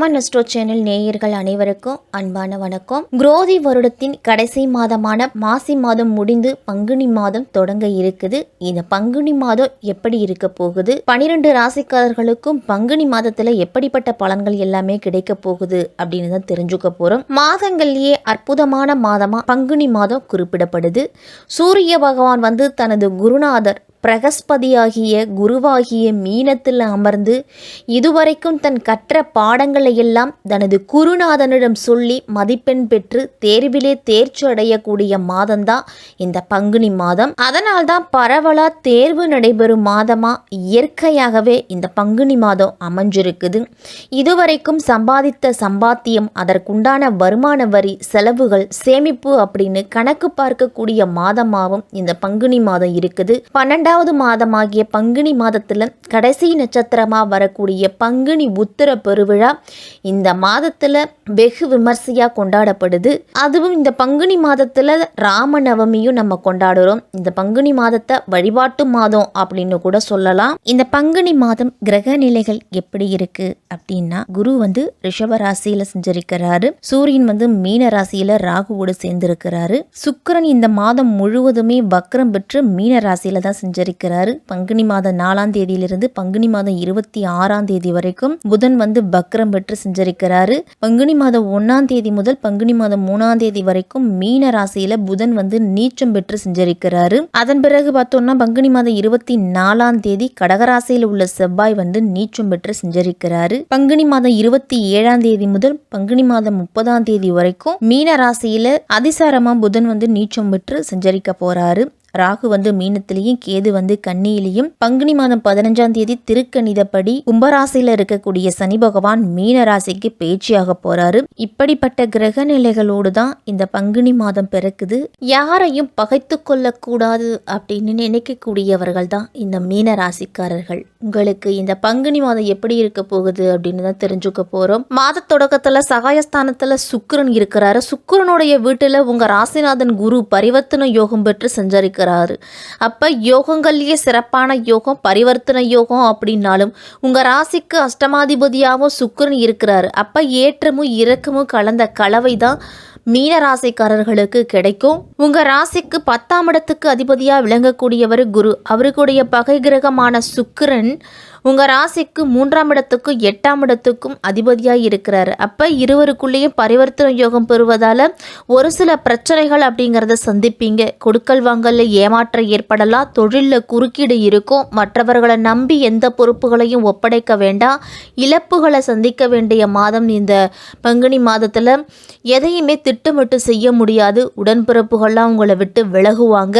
அம்மன் astro channel நேயர்கள் அனைவருக்கும் அன்பான வணக்கம். குரோதி வருடத்தின் கடைசி மாதமான மாசி மாதம் முடிந்து பங்குனி மாதம் தொடங்க இருக்குது. இந்த பங்குனி மாதம் எப்படி இருக்க போகுது? பனிரெண்டு ராசிக்காரர்களுக்கும் பங்குனி மாதத்துல எப்படிப்பட்ட பலன்கள் எல்லாமே கிடைக்க போகுது அப்படின்னு தான் தெரிஞ்சுக்க போறோம். மாதங்கள்லயே அற்புதமான மாதமா பங்குனி மாதம் குறிப்பிடப்படுது. சூரிய பகவான் வந்து தனது குருநாதர் பிரகஸ்பதியாகிய குருவாகிய மீனத்தில் அமர்ந்து இதுவரைக்கும் தன் கற்ற பாடங்களை எல்லாம் தனது குருநாதனிடம் சொல்லி மதிப்பெண் பெற்று தேர்விலே தேர்ச்சி அடையக்கூடிய மாதம்தான் இந்த பங்குனி மாதம். அதனால்தான் பரவலா தேர்வு நடைபெறும் மாதமா? இயற்கையாகவே இந்த பங்குனி மாதம் அமைஞ்சிருக்குது. இதுவரைக்கும் சம்பாதித்த சம்பாத்தியம் அதற்குண்டான வருமான வரி செலவுகள் சேமிப்பு அப்படின்னு கணக்கு பார்க்கக்கூடிய மாதமாகவும் இந்த பங்குனி மாதம் இருக்குது. இரண்டாவது மாதமாகிய பங்குனி மாதத்துல கடைசி நட்சத்திரமா வரக்கூடிய பங்குனி உத்திர பெருவிழா இந்த மாதத்துல வெகு விமர்சையாக கொண்டாடப்படுது. அதுவும் இந்த பங்குனி மாதத்துல ராமநவமியும் நம்ம கொண்டாடுறோம். இந்த பங்குனி மாதத்தை வழிபாட்டு மாதம் அப்படின்னு கூட சொல்லலாம். இந்த பங்குனி மாதம் கிரக நிலைகள் எப்படி இருக்கு அப்படின்னா குரு வந்து ரிஷப ராசியில செஞ்சிருக்கிறாரு. சூரியன் வந்து மீன ராசியில ராகுவோடு சேர்ந்திருக்கிறாரு. சுக்கிரன் இந்த மாதம் முழுவதுமே வக்ரம் பெற்று மீன ராசியில தான் செஞ்சிருக்கிறாரு பங்குனி மாதம் நாலாம் தேதியிலிருந்து பங்குனி மாதம் இருபத்தி ஆறாம் தேதி வரைக்கும் புதன் வந்து பக்ரம் பெற்று சஞ்சரிக்கிறாரு. பங்குனி மாதம் ஒன்னாம் தேதி முதல் பங்குனி மாதம் மூணாம் தேதி வரைக்கும் மீன ராசியில புதன் வந்து நீச்சம் பெற்று சஞ்சரிக்கிறாரு. அதன் பிறகு பார்த்தோம்னா பங்குனி மாதம் இருபத்தி நாலாம் தேதி கடகராசியில் உள்ள செவ்வாய் வந்து நீச்சம் பெற்று சஞ்சரிக்கிறாரு. பங்குனி மாதம் இருபத்தி ஏழாம் தேதி முதல் பங்குனி மாதம் முப்பதாம் தேதி வரைக்கும் மீன ராசியில அதிசாரமா புதன் வந்து நீச்சம் பெற்று சஞ்சரிக்க போறாரு. ராகு வந்து மீனத்திலையும் கேது வந்து கன்னியிலையும். பங்குனி மாதம் பதினஞ்சாம் தேதி திருக்கணிதப்படி கும்பராசியில இருக்கக்கூடிய சனி பகவான் மீன ராசிக்கு பேச்சியாக போறாரு. இப்படிப்பட்ட கிரக நிலைகளோடு தான் இந்த பங்குனி மாதம் பிறக்குது. யாரையும் பகைத்து கொள்ளக்கூடாது அப்படின்னு நினைக்கக்கூடியவர்கள் தான் இந்த மீன ராசிக்காரர்கள். உங்களுக்கு இந்த பங்குனி மாதம் எப்படி இருக்க போகுது அப்படின்னு தான் தெரிஞ்சுக்க போறோம். மாத தொடக்கத்துல சகாயஸ்தானத்துல சுக்கிரன் இருக்கிறாரு. சுக்கரனுடைய வீட்டுல உங்க ராசிநாதன் குரு பரிவர்த்தன யோகம் பெற்று சஞ்சரிக்க இருக்கிறாரு. அப்போ யோகங்கள்லேயே சிறப்பான யோகம் பரிவர்த்தனை யோகம் அப்படின்னாலும் உங்கள் ராசிக்கு அஷ்டமாதிபதியாகவும் சுக்கிரன் இருக்கிறாரு. அப்போ ஏற்றமும் இறக்கமும் கலந்த கலவை தான் மீன ராசிக்காரர்களுக்கு கிடைக்கும். உங்க ராசிக்கு பத்தாம் இடத்துக்கு அதிபதியா விளங்கக்கூடியவர் குரு. அவருக்குடைய பகை கிரகமான சுக்கிரன் உங்கள் ராசிக்கு மூன்றாம் இடத்துக்கும் எட்டாம் இடத்துக்கும் அதிபதியாக இருக்கிறாரு. அப்போ இருவருக்குள்ளேயும் பரிவர்த்தனை யோகம் பெறுவதால் ஒரு சில பிரச்சனைகள் அப்படிங்கிறத சந்திப்பீங்க. கொடுக்கல் வாங்கல்ல ஏமாற்றம் ஏற்படலாம். தொழிலில் குறுக்கீடு இருக்கும். மற்றவர்களை நம்பி எந்த பொறுப்புகளையும் ஒப்படைக்க வேண்டாம். இழப்புகளை சந்திக்க வேண்டிய மாதம் இந்த பங்குனி மாதத்தில் எதையுமே திட்டமிட்டு செய்ய முடியாது. உடன்பிறப்புகள்லாம் உங்களை விட்டு விலகுவாங்க.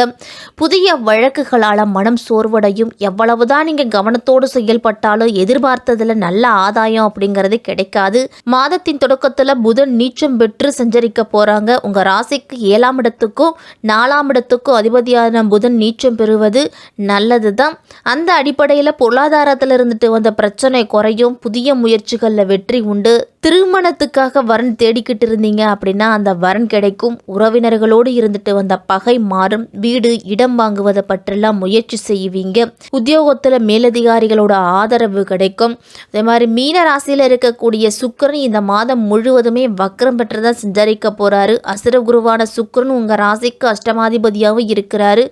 புதிய வழக்குகளால் மனம் சோர்வடையும். எவ்வளவுதான் நீங்கள் கவனத்தோடு செயல்பட்டாலும் எதிர்பார்த்ததில் நல்ல ஆதாயம் அப்படிங்கிறது கிடைக்காது. மாதத்தின் தொடக்கத்தில் புதன் நீச்சம் பெற்று சஞ்சரிக்க போகிறாங்க உங்கள் ராசிக்கு ஏழாம் இடத்துக்கும் நாலாம் இடத்துக்கும் அதிபதியான புதன் நீச்சம் பெறுவது நல்லது தான் அந்த அடிப்படையில் பொருளாதாரத்தில் இருந்துட்டு வந்த பிரச்சனை குறையும். புதிய முயற்சிகளில் வெற்றி உண்டு. திருமணத்துக்காக வரன் தேடிக்கிட்டு இருந்தீங்க அப்படின்னா அந்த வரன் கிடைக்கும். உறவினர்களோடு இருந்துட்டு வந்த பகை மாறும். வீடு இடம் வாங்குவதை பற்றெல்லாம் முயற்சி செய்வீங்க. உத்தியோகத்தில் மேலதிகாரிகளோட ஆதரவு கிடைக்கும். அதே மாதிரி மீன ராசியில் இருக்கக்கூடிய சுக்கரன் இந்த மாதம் முழுவதுமே வக்ரம் பெற்றுதான் சஞ்சரிக்க போகிறாரு அசுர குருவான சுக்கரன் உங்கள் ராசிக்கு அஷ்டமாதிபதியாகவும் இருக்கிறாரு.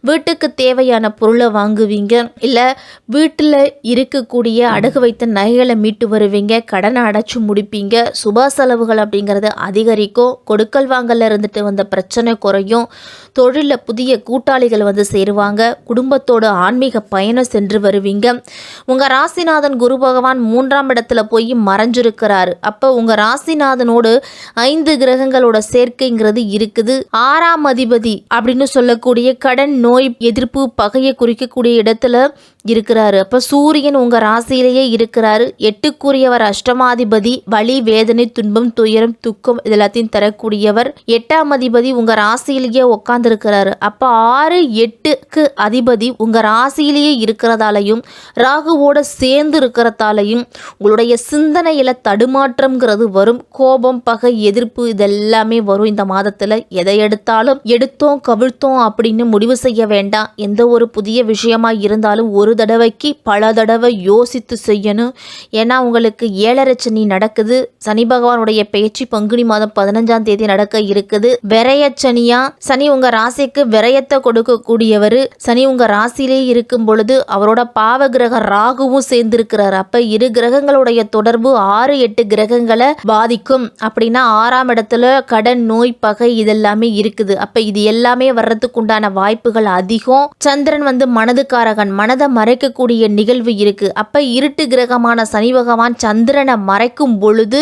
வீட்டுக்கு தேவையான பொருளை வாங்குவீங்க. இல்லை வீட்டில் இருக்கக்கூடிய அடகு வைத்த நகைகளை மீட்டு வருவீங்க. கடனை அடைச்சி முடிப்பீங்க. சுப செலவுகள் அப்படிங்கிறது அதிகரிக்கும். கொடுக்கல் வாங்கல இருந்துட்டு வந்த பிரச்சனை குறையும். தொழிலில் புதிய கூட்டாளிகள் வந்து சேருவாங்க. குடும்பத்தோட ஆன்மீக பயணம் சென்று வருவீங்க. உங்கள் ராசிநாதன் குரு பகவான் மூன்றாம் இடத்துல போய் மறைஞ்சிருக்கிறாரு. அப்போ உங்கள் ராசிநாதனோடு ஐந்து கிரகங்களோட சேர்க்கைங்கிறது இருக்குது. ஆறாம் அதிபதி அப்படின்னு சொல்லக்கூடிய கடன் நோய் எதிர்ப்பு பகையை குறிக்கக்கூடிய இடத்துல இருக்கிறாரு. அப்போ சூரியன் உங்கள் ராசியிலேயே இருக்கிறாரு. எட்டுக்குரியவர் அஷ்டமாதிபதி வலி வேதனை துன்பம் துயரம் துக்கம் இது எல்லாத்தையும் தரக்கூடியவர். எட்டாம் அதிபதி உங்கள் ராசியிலேயே உட்காந்துருக்கிறாரு அப்போ ஆறு எட்டுக்கு அதிபதி உங்கள் ராசியிலேயே இருக்கிறதாலையும் ராகுவோட சேர்ந்து இருக்கிறதாலையும் உங்களுடைய சிந்தனையில் தடுமாற்றம்ங்கிறது வரும். கோபம் பகை எதிர்ப்பு இதெல்லாமே வரும் இந்த மாதத்தில். எதை எடுத்தாலும் எடுத்தோம் கவிழ்த்தோம் அப்படின்னு முடிவு செய்ய வேண்டாம். எந்த ஒரு புதிய விஷயமா இருந்தாலும் ஒரு தடவைக்கு பல தடவை யோசித்து செய்யணும். ஏன்னா உங்களுக்கு ஏழரை சனி நடக்குது. சனி பகவானுடைய பேச்சு பங்குனி மாதம் பதினஞ்சாம் தேதி நடக்க இருக்குது. விரயச்சனியா சனி உங்க ராசிக்கு விரயத்தை கொடுக்கக்கூடியவர். சனி உங்க ராசியிலே இருக்கும் பொழுது அவரோட பாவ கிரக ராகுவும் சேர்ந்திருக்கிறார். அப்ப இரு கிரகங்களுடைய தொடர்பு ஆறு எட்டு கிரகங்களை பாதிக்கும். அப்படின்னா ஆறாம் இடத்துல கடன் நோய் பகை இதெல்லாமே இருக்குது. அப்ப இது எல்லாமே வர்றதுக்கு உண்டான வாய்ப்புகள் அதிகம். சந்திரன் வந்து மனதுக்காரகன். மனதை மறைக்கக்கூடிய நிகழ்வு இருக்குது அப்போ இருட்டு கிரகமான சனி பகவான் சந்திரனை மறைக்கும் பொழுது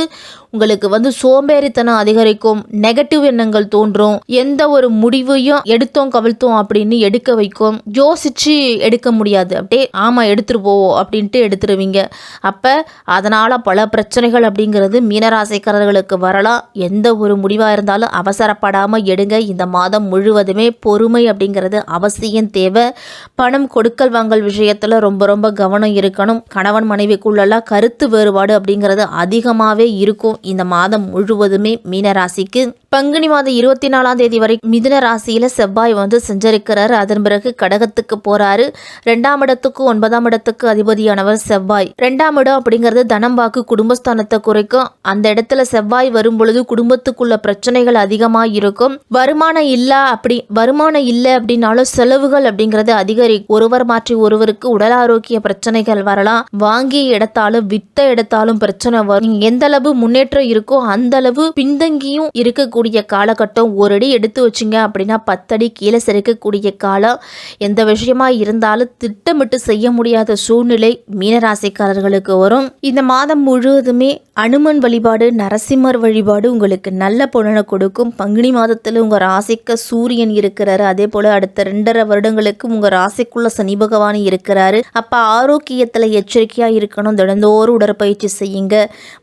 உங்களுக்கு வந்து சோம்பேறித்தனம் அதிகரிக்கும் நெகட்டிவ் எண்ணங்கள் தோன்றும். எந்த ஒரு முடிவையும் எடுத்தோம் கவிழ்த்தோம் அப்படின்னு எடுக்க வைக்கும். யோசிச்சு எடுக்க முடியாது. அப்படியே ஆமாம் எடுத்துட்டு போவோம் அப்படின்ட்டு எடுத்துருவீங்க. அப்போ அதனால் பல பிரச்சனைகள் அப்படிங்கிறது மீனராசிக்காரர்களுக்கு வரலாம். எந்த ஒரு முடிவாக இருந்தாலும் அவசரப்படாமல் எடுங்க. இந்த மாதம் முழுவதுமே பொறுமை அப்படிங்கிறது அவசியம் தேவை. பணம் கொடுக்கல் வாங்கல் விஷயத்தில் ரொம்ப ரொம்ப கவனம் இருக்கணும். கணவன் மனைவிக்குள்ளெல்லாம் கருத்து வேறுபாடு அப்படிங்கிறது அதிகமாகவே இருக்கும். இந்த மாதம் முழுவதுமே மீனராசிக்கு. பங்குனி மாதம் இருபத்தி நாலாம் தேதி வரை மிதுன ராசியில செவ்வாய் வந்து செஞ்சிருக்கிறார். அதன் பிறகு கடகத்துக்கு போறாரு. ரெண்டாம் இடத்துக்கு ஒன்பதாம் இடத்துக்கு அதிபதியானவர் செவ்வாய். ரெண்டாம் இடம் அப்படிங்கிறது தனம் வாக்கு குடும்பஸ்தானத்தை குறைக்கும். அந்த இடத்துல செவ்வாய் வரும் பொழுது குடும்பத்துக்குள்ள பிரச்சனைகள் அதிகமாக இருக்கும். வருமானம் இல்ல அப்படி வருமானம் இல்லை அப்படின்னாலும் செலவுகள் அப்படிங்கிறது அதிகரி ஒருவர் மாற்றி ஒருவருக்கு உடல் ஆரோக்கிய பிரச்சனைகள் வரலாம். வாங்கிய இடத்தாலும் வித்த இடத்தாலும் பிரச்சனை வரும். எந்த அளவு முன்னேற்றம் இருக்கோ அந்த அளவு பின்தங்கியும் இருக்கக்கூடிய காலகட்டம் ஒரு அடி எடுத்து வச்சிங்க அப்படின்னா பத்தடி கீழே சிறக்கக்கூடிய காலம். எந்த விஷயமா இருந்தாலும் திட்டமிட்டு செய்ய முடியாத சூழ்நிலை மீனராசிக்காரர்களுக்கு வரும். இந்த மாதம் முழுவதுமே அனுமன் வழிபாடு நரசிம்மர் வழிபாடு உங்களுக்கு நல்ல பலனை கொடுக்கும். பங்குனி மாதத்தில் உங்கள் ராசிக்கு சூரியன் இருக்கிறாரு. அதே போல் அடுத்த ரெண்டரை வருடங்களுக்கு உங்கள் ராசிக்குள்ள சனி பகவான் இருக்கிறாரு. அப்போ ஆரோக்கியத்தில் எச்சரிக்கையாக இருக்கணும். தினந்தோறும் உடற்பயிற்சி செய்யுங்க.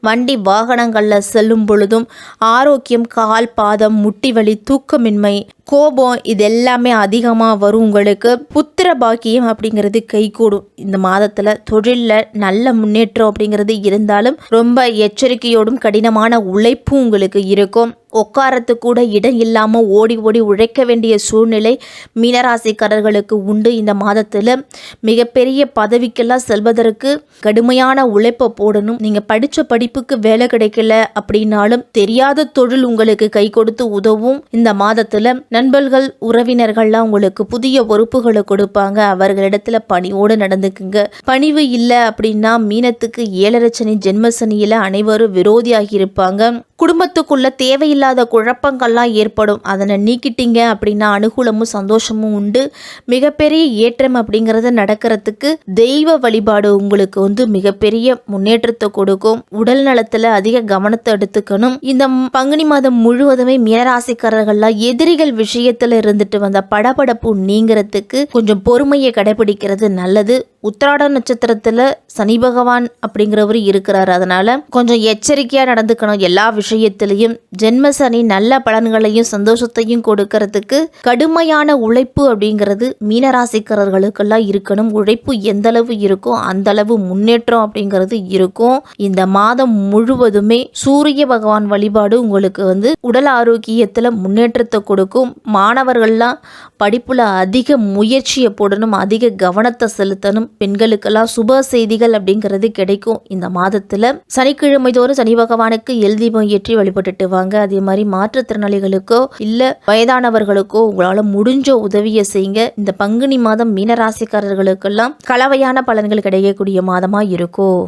வண்டி வாகனங்கள் வாகனங்களில் செல்லும் பொழுதும் ஆரோக்கியம் கால் பாதம் முட்டி வலி தூக்கமின்மை கோபம் இது எல்லாமே அதிகமாக வரும் உங்களுக்கு. புத்திர பாக்கியம் அப்படிங்கிறது கைகூடும். இந்த மாதத்தில் தொழிலில் நல்ல முன்னேற்றம் அப்படிங்கிறது இருந்தாலும் ரொம்ப எச்சரிக்கையோடும் கடினமான உழைப்பும் உங்களுக்கு இருக்கும். உட்காரத்து கூட இடம் இல்லாமல் ஓடி ஓடி உழைக்க வேண்டிய சூழ்நிலை மீனராசிக்காரர்களுக்கு உண்டு. இந்த மாதத்தில் மிகப்பெரிய பதவிக்கெல்லாம் செல்வதற்கு கடுமையான உழைப்பை போடணும். நீங்கள் படித்த படிப்புக்கு வேலை கிடைக்க கிடைக்கல அப்படின்னாலும் தெரியாத தொழில் உங்களுக்கு கை கொடுத்து உதவும். இந்த மாதத்துல நண்பர்கள் உறவினர்கள்லாம் உங்களுக்கு புதிய பொறுப்புகளை கொடுப்பாங்க. அவர்களிடத்துல பணிவோடு நடந்துக்குங்க. பணிவு இல்லை அப்படின்னா மீனத்துக்கு ஏழரை ஜென்மசனியில அனைவரும் விரோதியாகி இருப்பாங்க. குடும்பத்துக்குள்ள தேவையில்லாத குழப்பங்கள்லாம் ஏற்படும். அதனை நீக்கிட்டீங்க அப்படின்னா அனுகூலமும் சந்தோஷமும் உண்டு. மிகப்பெரிய ஏற்றம் அப்படிங்கிறது நடக்கிறதுக்கு தெய்வ வழிபாடு உங்களுக்கு வந்து மிகப்பெரிய முன்னேற்றத்தை கொடுக்கும். உடல் நலத்துல அதிக கவனத்தை எடுத்துக்கணும். இந்த பங்குனி மாதம் முழுவதுமே மீனராசிக்காரர்கள்லாம் எதிரிகள் விஷயத்துல இருந்துட்டு வந்த படபடப்பு நீங்கிறதுக்கு கொஞ்சம் பொறுமையை கடைபிடிக்கிறது நல்லது. உத்திராட நட்சத்திரத்தில் சனி பகவான் அப்படிங்கிறவர் இருக்கிறார். அதனால கொஞ்சம் எச்சரிக்கையாக நடந்துக்கணும். எல்லா விஷயத்திலையும் ஜென்ம சனி நல்ல பலன்களையும் சந்தோஷத்தையும் கொடுக்கறதுக்கு கடுமையான உழைப்பு அப்படிங்கிறது மீனராசிக்காரர்களுக்கெல்லாம் இருக்கணும். உழைப்பு எந்த அளவு இருக்கோ அந்த அளவு முன்னேற்றம் அப்படிங்கிறது இருக்கும். இந்த மாதம் முழுவதுமே சூரிய பகவான் வழிபாடு உங்களுக்கு வந்து உடல் ஆரோக்கியத்தில் முன்னேற்றத்தை கொடுக்கும். மாணவர்கள்லாம் படிப்பில் அதிக முயற்சியை போடணும். அதிக கவனத்தை செலுத்தணும். பெண்களுக்கெல்லாம் சுப செய்திகள் அப்படிங்கிறது கிடைக்கும். இந்த மாதத்தில் சனிக்கிழமை தோறும் சனி பகவானுக்கு எல் தீபம் ஏற்றி வழிபட்டுட்டு வாங்க. அதே மாதிரி மாற்றுத்திறனாளிகளுக்கோ இல்லை வயதானவர்களுக்கோ உங்களால் முடிஞ்ச உதவியை செய்யுங்க. இந்த பங்குனி மாதம் மீனராசிக்காரர்களுக்கெல்லாம் கலவையான பலன்கள் கிடைக்கக்கூடிய மாதமாக இருக்கும்